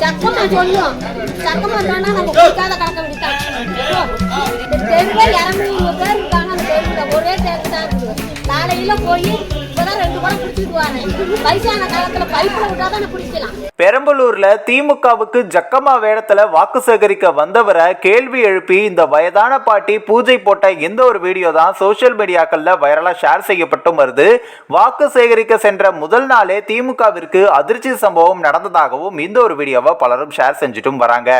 சக்கமா சொல்லும் சக்கமா தானா நம்ம குடிக்காத கலக்க வேண்டியதான் தெருவில் இரநூறு பேர் இருக்காங்க அந்த தெருவில் ஒரே தேர்வு தான் இருக்குது காலையில் போய் பெரம்பலூர்ல திமுகவுக்கு ஜக்கமா வேடத்துல வாக்கு சேகரிக்க வந்தவரை கேள்வி எழுப்பி இந்த வயதான பாட்டி பூஜை போட்ட இந்த ஒரு வீடியோ தான் சோசியல் மீடியாக்கள்ல வைரலா ஷேர் செய்யப்பட்டும் வருது. வாக்கு சேகரிக்க சென்ற முதல் நாளே திமுகவிற்கு அதிர்ச்சி சம்பவம் நடந்ததாகவும் இந்த ஒரு வீடியோவை பலரும் ஷேர் செஞ்சுட்டும் வராங்க.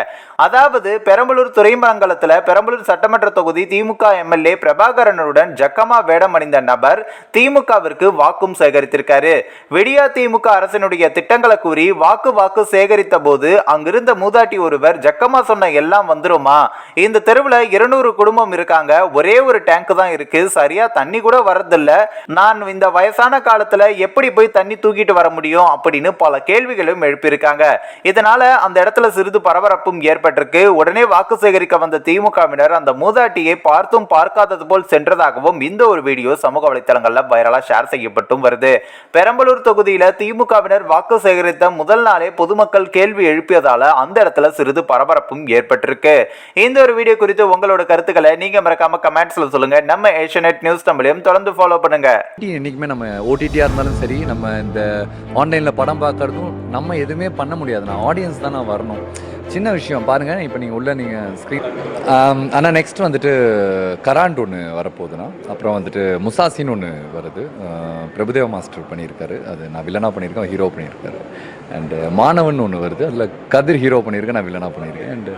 அதாவது பெரம்பலூர் துறைமங்கலத்துல பெரம்பலூர் சட்டமன்ற தொகுதி திமுக எம்எல்ஏ பிரபாகரனுடன் ஜக்கமா வேடம் அணிந்த நபர் திமுகவிற்கு வாக்கு வாக்கும் சேகரித்திருக்காரு. வெடியா திமுக அரசினுடைய திட்டங்களை கூறி வாக்கு வாக்கு சேகரித்த போது அங்கிருந்த மூதாட்டி ஒருவர் ஜக்கமா சொன்ன எல்லாம் வந்துருமா? இந்த தெருவில் இருநூறு குடும்பம் இருக்காங்க. ஒரே ஒரு டேங்க் தான் இருக்கு. சரியா தண்ணி கூட வரதில்ல நான் இந்த வயசான காலத்துல எப்படி போய் தண்ணி தூக்கிட்டு வர முடியும்? அப்படின்னு பல கேள்விகளும் எழுப்பியிருக்காங்க. இதனால அந்த இடத்துல சிறிது பரபரப்பும் ஏற்பட்டிருக்கு. உடனே வாக்கு சேகரிக்க வந்த திமுகவினர் அந்த மூதாட்டியை பார்த்தும் பார்க்காதது போல் சென்றதாகவும் இந்த ஒரு வீடியோ சமூக வலைத்தளங்களில் வைரலா ஷேர் செய்யப்பட்டும். வருது. பெரம்பலூர் தொகுதியில திமுகவினர் வாக்கு சேகரித்த முதல் நாளே பொதுமக்கள் கேள்வி எழுப்பியதால அந்த இடத்துல சிறிது பரபரப்பும் ஏற்பட்டிருக்கு. இந்த ஒரு வீடியோ குறித்து உங்களோட கருத்துக்களை நீங்க மறக்காம கமெண்ட்ஸ்ல சொல்லுங்க. நம்ம ஏஷியநெட் நியூஸ் தமிழையும் தொடர்ந்து ஃபாலோ பண்ணுங்க. இன்னைக்குமே நம்ம ஓடிடியா இருந்தாலும் சரி நம்ம இந்த ஆன்லைன்ல படம் பார்க்கறதும் நம்ம எதுவுமே பண்ண முடியாது. நான் ஆடியன்ஸ் தான் நான் வரணும். சின்ன விஷயம் பாருங்கள் இப்போ நீங்கள் உள்ள நீங்கள் ஸ்க்ரீன் ஆனால் நெக்ஸ்ட் வந்துட்டு கராண்ட் ஒன்று வரப்போகுதுண்ணா. அப்புறம் வந்துட்டு முசாசின்னு ஒன்று வருது. பிரபுதேவ மாஸ்டர் பண்ணியிருக்காரு. அது நான் வில்லனாக பண்ணியிருக்கேன் ஹீரோ பண்ணியிருக்காரு. அண்டு மாணவன் ஒன்று வருது. அதில் கதிர் ஹீரோ பண்ணியிருக்கேன் நான் வில்லனாக பண்ணியிருக்கேன். அண்டு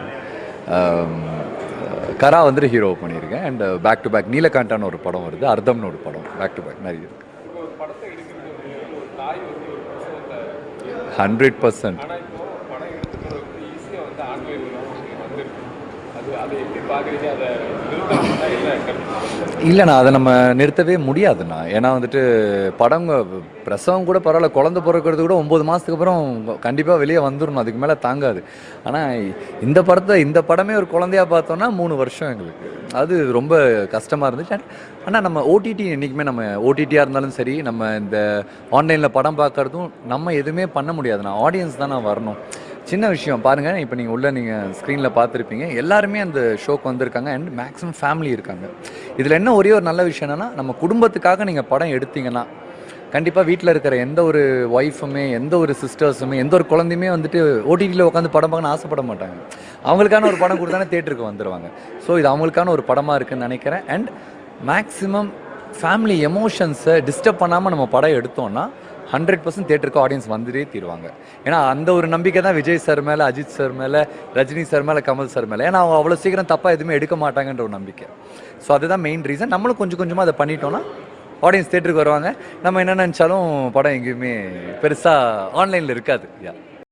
கரா வந்துட்டு ஹீரோ பண்ணியிருக்கேன். அண்ட் பேக் டு பேக் நீலகாண்டான்னு ஒரு படம் வருது. அர்த்தம்னு ஒரு படம். பேக் டு பேக் நிறைய இருக்கு. ஹண்ட்ரட் பர்சன்ட் இல்லைண்ணா அதை நம்ம நிறுத்தவே முடியாதுண்ணா. ஏன்னா வந்துட்டு படம் பிரசவம் கூட பரவாயில்ல குழந்தை பிறக்கிறது கூட ஒம்பது மாதத்துக்கு அப்புறம் கண்டிப்பாக வெளியே வந்துடணும் அதுக்கு மேலே தாங்காது. ஆனால் இந்த படத்தை இந்த படமே ஒரு குழந்தையா பார்த்தோன்னா மூணு வருஷம் எங்களுக்கு. அது ரொம்ப கஷ்டமாக இருந்துச்சு. ஆனால் நம்ம ஓடிடி என்றைக்குமே நம்ம ஓடிடியாக இருந்தாலும் சரி நம்ம இந்த ஆன்லைனில் படம் பார்க்கறதும் நம்ம எதுவுமே பண்ண முடியாதுண்ணா. ஆடியன்ஸ் தான் நான் வரணும். சின்ன விஷயம் பாருங்கள் இப்போ நீங்கள் உள்ள நீங்கள் ஸ்க்ரீனில் பார்த்துருப்பீங்க. எல்லாருமே அந்த ஷோக்கு வந்திருக்காங்க அண்ட் மேக்ஸிமம் ஃபேமிலி இருக்காங்க. இதில் என்ன ஒரே ஒரு நல்ல விஷயம் என்னென்னா நம்ம குடும்பத்துக்காக நீங்கள் படம் எடுத்தீங்கன்னா கண்டிப்பாக வீட்டில் இருக்கிற எந்த ஒரு ஒய்ஃபுமே எந்த ஒரு சிஸ்டர்ஸுமே எந்த ஒரு குழந்தையுமே வந்துட்டு ஓடிடியில் உட்காந்து படம் பார்க்கணும்னு ஆசைப்பட மாட்டாங்க. அவங்களுக்கான ஒரு படம் கொடுத்தானே தேட்டருக்கு வந்துடுவாங்க ஸோ இது அவங்களுக்கான ஒரு படமாக இருக்குன்னு நினைக்கிறேன். அண்ட் மேக்ஸிமம் ஃபேமிலி எமோஷன்ஸை டிஸ்டர்ப் பண்ணாமல் நம்ம படம் எடுத்தோம்னா ஹண்ட்ரட் பர்சன்ட் தேட்டருக்கு ஆடியன்ஸ் வந்துட்டே தீருவாங்க. ஏன்னா அந்த ஒரு நம்பிக்கை தான் விஜய் சார் மேலே அஜித் சார் மேலே ரஜினி சார் மேலே கமல் சார் மேலே. ஏன்னா அவங்க அவ்வளோ சீக்கிரம் தப்பாக எதுவுமே எடுக்க மாட்டாங்கன்ற ஒரு நம்பிக்கை. ஸோ அதுதான் மெயின் ரீசன் நம்மளும் கொஞ்சம் கொஞ்சமாக அதை பண்ணிட்டோம்னா ஆடியன்ஸ் தேட்டருக்கு வருவாங்க. நம்ம என்ன நினச்சாலும் படம் எங்கேயுமே பெருசாக ஆன்லைனில் இருக்காது. யா